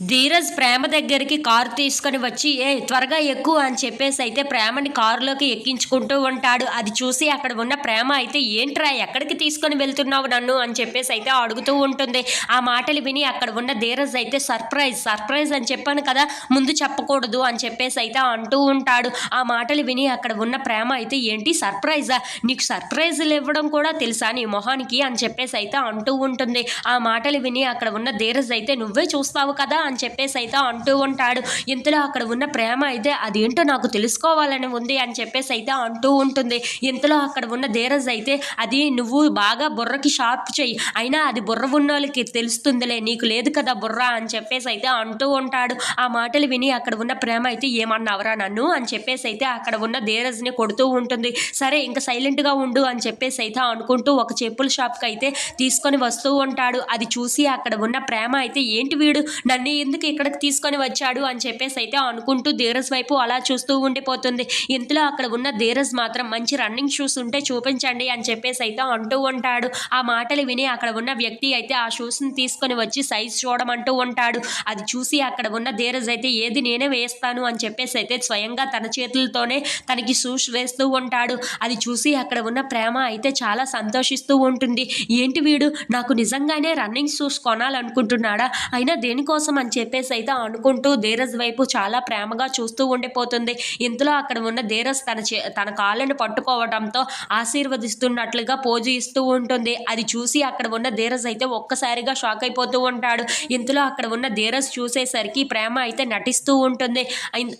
ధీరజ్ ప్రేమ దగ్గరికి కారు తీసుకొని వచ్చి ఏ త్వరగా ఎక్కువ అని చెప్పేసి అయితే ప్రేమని కారులోకి ఎక్కించుకుంటూ ఉంటాడు. అది చూసి అక్కడ ఉన్న ప్రేమ అయితే ఏంట్రా ఎక్కడికి తీసుకొని వెళ్తున్నావు నన్ను? అని చెప్పేసి అయితే అడుగుతూ ఉంటుంది. ఆ మాటలు విని అక్కడ ఉన్న ధీరజ్ అయితే సర్ప్రైజ్ సర్ప్రైజ్ అని చెప్పాను కదా ముందు చెప్పకూడదు అని చెప్పేసి అయితే అంటూ ఉంటాడు. ఆ మాటలు విని అక్కడ ఉన్న ప్రేమ అయితే ఏంటి సర్ప్రైజా? నీకు సర్ప్రైజులు ఇవ్వడం కూడా తెలుసా నీ మొహానికి? అని చెప్పేసి అయితే అంటూ ఉంటుంది. ఆ మాటలు విని అక్కడ ఉన్న ధీరజ్ అయితే నువ్వే చూస్తావు కదా అని చెప్పేసి అయితే అంటూ ఉంటాడు. ఇంతలో అక్కడ ఉన్న ప్రేమ అయితే అదేంటో నాకు తెలుసుకోవాలని ఉంది అని చెప్పేసి అయితే అంటూ ఉంటుంది. ఇంతలో అక్కడ ఉన్న ధీరజ్ అయితే అది నువ్వు బాగా బుర్రకి షార్ప్ చెయ్యి. అయినా అది బుర్ర ఉన్న వాళ్ళకి తెలుస్తుందిలే. నీకు లేదు కదా బుర్ర అని చెప్పేసి అయితే అంటూ ఉంటాడు. ఆ మాటలు విని అక్కడ ఉన్న ప్రేమ అయితే ఏమన్నావరా నన్ను? అని చెప్పేసి అయితే అక్కడ ఉన్న ధీరజ్ని కొడుతూ ఉంటుంది. సరే ఇంకా సైలెంట్గా ఉండు అని చెప్పేసి అయితే అనుకుంటూ ఒక చెప్పుల షాప్కి అయితే తీసుకొని వస్తూ ఉంటాడు. అది చూసి అక్కడ ఉన్న ప్రేమ అయితే ఏంటి వీడు? నన్ను ఎందుకు ఇక్కడికి తీసుకొని వచ్చాడు అని చెప్పేసి అయితే అనుకుంటూ ధీరజ్ వైపు అలా చూస్తూ ఉండిపోతుంది. ఇంతలో అక్కడ ఉన్న ధీరజ్ మాత్రం మంచి రన్నింగ్ షూస్ ఉంటే చూపించండి అని చెప్పేసి అయితే అంటూ ఉంటాడు. ఆ మాటలు విని అక్కడ ఉన్న వ్యక్తి అయితే ఆ షూస్ని తీసుకొని వచ్చి సైజ్ చూడమంటూ ఉంటాడు. అది చూసి అక్కడ ఉన్న ధీరజ్ అయితే ఏది నేనే వేస్తాను? అని చెప్పేసి అయితే స్వయంగా తన చేతులతోనే తనకి షూస్ వేస్తూ ఉంటాడు. అది చూసి అక్కడ ఉన్న ప్రేమ అయితే చాలా సంతోషిస్తూ ఉంటుంది. ఏంటి వీడు? నాకు నిజంగానే రన్నింగ్ షూస్ కొనాలనుకుంటున్నాడా? అయినా దేనికోసం? అని అని చెప్పేసి అయితే అనుకుంటూ ధీరజ్ వైపు చాలా ప్రేమగా చూస్తూ ఉండిపోతుంది. ఇంతలో అక్కడ ఉన్న ధీరజ్ తన చే తన కాళ్ళను పట్టుకోవడంతో ఆశీర్వదిస్తున్నట్లుగా పోజు ఇస్తూ ఉంటుంది. అది చూసి అక్కడ ఉన్న ధీరజ్ అయితే ఒక్కసారిగా షాక్ అయిపోతూ ఉంటాడు. ఇంతలో అక్కడ ఉన్న ధీరజ్ చూసేసరికి ప్రేమ అయితే నటిస్తూ ఉంటుంది.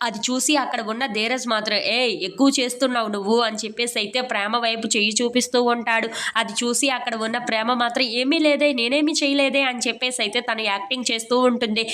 అది చూసి అక్కడ ఉన్న ధీరజ్ మాత్రం ఏ ఎక్కువ చేస్తున్నావు నువ్వు అని చెప్పేసి అయితే ప్రేమ వైపు చెయ్యి చూపిస్తూ ఉంటాడు. అది చూసి అక్కడ ఉన్న ప్రేమ మాత్రం ఏమీ లేదే నేనేమీ చేయలేదే అని చెప్పేసి అయితే తను యాక్టింగ్ చేస్తూ ఉంటుంది.